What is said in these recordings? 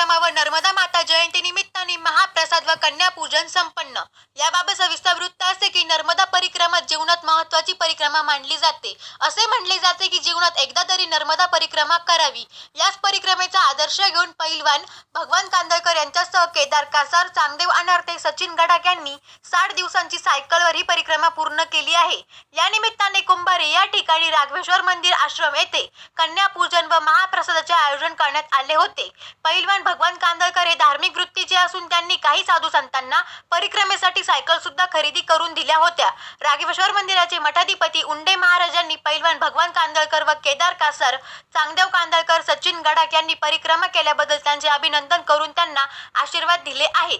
नर्मदा माता जयंती निमित्ताने महाप्रसाद व कन्यापूजन संपन्न. याबाबत सविस्तर वृत्त असे की नर्मदा परिक्रमा जीवनात महत्वाची परिक्रमा मानली जाते. असे म्हणले जाते की जीवनात एकदा तरी नर्मदा परिक्रमा करावी. याच परिक्रमेचा आदर्श घेऊन पहिलवान भगवान कांदळकर यांच्यासह केदार कासार चांगदेव अनारते सचिन गडाख यांनी साठ दिवसांची सायकलवर ही परिक्रमा पूर्ण केली आहे. या निमित्ताने कुंभारे या ठिकाणी राघवेश्वर मंदिर आश्रम येथे कन्यापूजन व महाप्रसादाचे आयोजन करण्यात आले होते. पहिलवान भगवान कांदळकर हे धार्मिक वृत्तीचे असून त्यांनी काही साधू संतांना परिक्रमेसाठी सायकल सुद्धा खरेदी करून दिल्या होत्या. राघवेश्वर मंदिराचे मठाधिपती उंडे महाराजांनी पैलवान भगवान कांदळकर व केदार कासर चांगदेव कांदळकर सचिन गडाख यांनी परिक्रमा केल्याबद्दल त्यांचे अभिनंदन करून त्यांना आशीर्वाद दिले आहेत.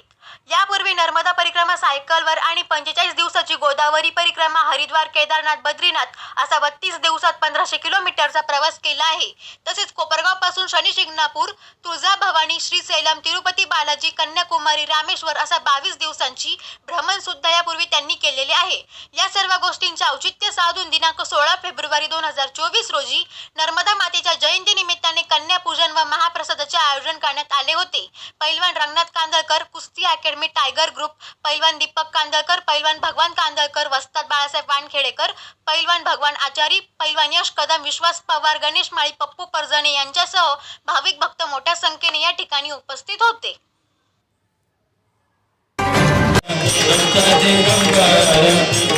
यापूर्वी नर्मदा परिक्रमा सायकलवर आणि पंचेचाळीस दिवसाची गोदावरी परिक्रमा हरिद्वार केदारनाथ बद्रीनाथ असा बत्तीस दिवसात पंधराशे किलोमीटरचा प्रवास केला आहे. तसेच कोपरगावपासून शनी शिंगणापूर तुळजाभवानी श्री तिरुपती बालाजी कन्याकुमारी रामेश्वर असा बावीस दिवसांची भ्रमण सुद्धा यापूर्वी त्यांनी केलेले आहे. या सर्व गोष्टींचे औचित्य साधून दिनांक सोळा फेब्रुवारी दोन हजार चोवीस रोजी नर्मदा मातेच्या जयंती निमित्ताने कन्यापूजन व महाप्रसादाचे आयोजन करण्यात आले होते. पैलवान रंगनाथ कांदळकर कुस्ती अकॅडमी टायगर ग्रुप पैलवान दीपक कांदळकर पैलवान भगवान कांदळकर वस्ताद बाळासाहेब वानखेडेकर पैलवान भगवान आचारी पैलवान यश कदम विश्वास पवार गणेश माळी पप्पू परजणे यांच्यासह भाविक भक्त मोठ्या संख्येने या ठिकाणी उपस्थित होते.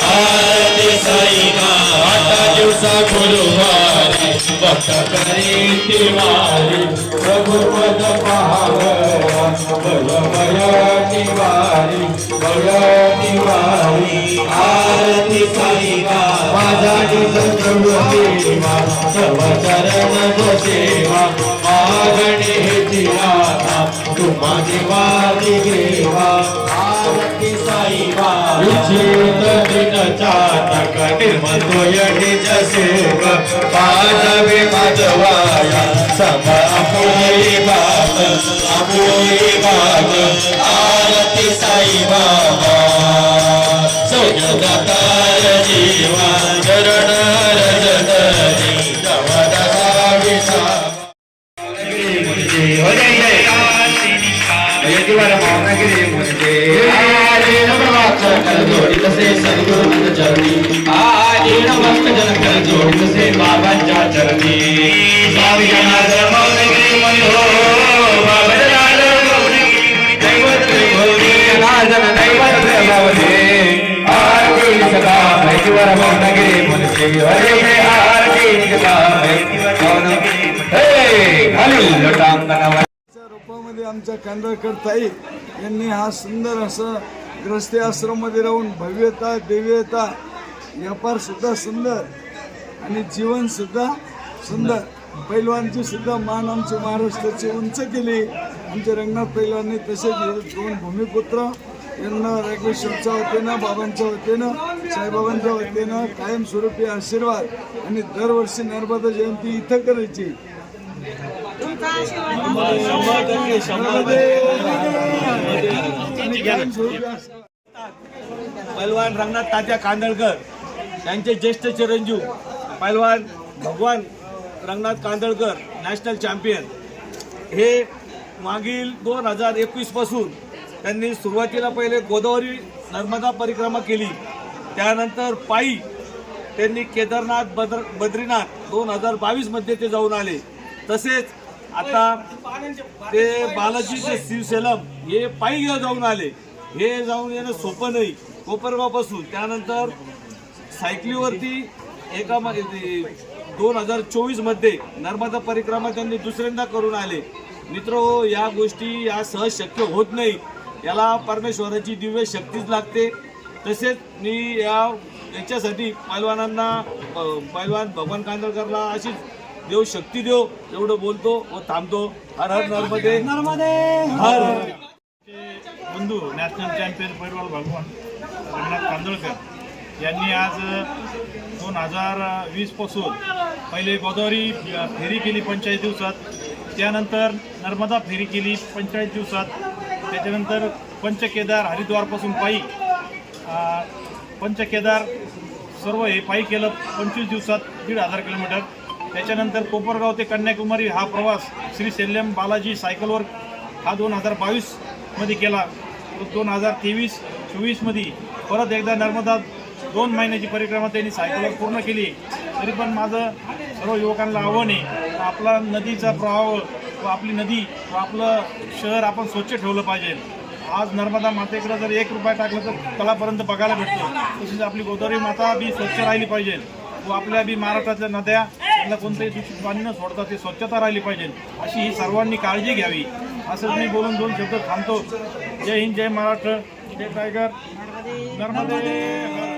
आरती साईनाथ आठ दिवसा गुरुवारी भक्त करी तिवारी रघुपद पहावया बलमयाची वारी बयाची वारी आरती साईनाथ माझा देवा सर्व चरण सेवा मागणी हेची राधा तुम्हा देवाची देवा विचित दिन चातक निर्मतोय निज सेवक पादवे माधवाया सम अपोई बात अपोई बात आरती साई बाबा. सद्गुरु चरणी आजी नमस्त जन कर जोडी तसे बाबांच्या चरणी स्वामी जनार्दन मौनगिरी मनी हो बाबा जनार्दन मौनगिरी दैवत त्रिभुवनी जनार्दन दैवत त्रिभुवनी आरती सदा मैतीवर मौनगिरी मुनसे हरे हे आरती सदा मैतीवर मौनगिरी हे खाली लोटांगण च्या आमच्या कांदळकर ताई यांनी हा सुंदर असं ग्रस्ती आश्रममध्ये राहून भव्यता दिव्यता व्यापार सुद्धा सुंदर आणि जीवन सुद्धा सुंदर. पैलवानची सुद्धा मान आमची महाराष्ट्राची उंच केली. आमचे रंगनाथ पैलवाननी तसेच दोन भूमिपुत्र यांना रागेश्वरच्या वतीनं बाबांच्या वतीनं साईबाबांच्या वतीनं कायमस्वरूपी आशीर्वाद आणि दरवर्षी नर्मदा जयंती इथं करायची. पैलवान रंगनाथ तात्या कांदळकर यांचे ज्येष्ठ चिरंजीव पैलवान भगवान रंगनाथ कांदळकर नॅशनल चॅम्पियन हे मागील दोन हजार एकवीसपासून त्यांनी सुरुवातीला पहिले गोदावरी नर्मदा परिक्रमा केली. त्यानंतर पायी त्यांनी केदारनाथ बद्र बद्रीनाथ दोन हजार बावीसमध्ये ते जाऊन आले. तसेच आता ते बालाजीचे शिवसेलम हे पायी जाऊन आले. हे जाऊन येणं सोपं नाही. कोपरगावपासून. त्यानंतर सायकलीवरती एका दोन हजार चोवीसमध्ये नर्मदा परिक्रमा त्यांनी दुसऱ्यांदा करून आले. मित्र हो, या गोष्टी या सहज शक्य होत नाही. याला परमेश्वराची दिव्य शक्तीच लागते. तसेच मी या याच्यासाठी पैलवानांना पैलवान भगवान कांदळकरला अशीच देव शक्ती देव एवढं बोलतो व थांबतो. हर हर नर्मदे. नर्मदे. हर बंधू नॅशनल चॅम्पियन पैलवान भगवान रंगनाथ कांदळकर यांनी आज दोन हजार वीसपासून पहिले गोदावरी फेरी केली पंचेचाळीस दिवसात. त्यानंतर नर्मदा फेरी केली पंचेचाळीस दिवसात. त्याच्यानंतर पंचकेदार हरिद्वारपासून पायी पंचकेदार सर्व हे पायी केलं पंचवीस दिवसात दीड हजार किलोमीटर. त्याच्यानंतर कोपरगाव ते कन्याकुमारी हा प्रवास श्री सेल्यम बालाजी सायकलवर हा दोन हजार बावीसमध्ये केला. दोन हजार तेवीस चोवीसमध्ये परत एकदा नर्मदा दोन महिन्याची परिक्रमा त्यांनी सायकलवर पूर्ण केली. तरी पण माझं सर्व युवकांना आव्हान आहे आपला नदीचा प्रवाह व आपली नदी व आपलं शहर आपण स्वच्छ ठेवलं पाहिजे. आज नर्मदा मातेकडं जर एक रुपया टाकलं तर तलापर्यंत बघायला भेटतो. तसेच आपली गोदावरी माता बी स्वच्छ राहिली पाहिजे व आपल्या बी महाराष्ट्रातल्या नद्या त्याला कोणतंही दूषित पाणी न सोडता ते स्वच्छता राहिली पाहिजे अशी ही सर्वांनी काळजी घ्यावी. असं मी बोलून दोन शब्द थांबतो. जय हिंद जय महाराष्ट्र. जय टायगर. नर्मदे.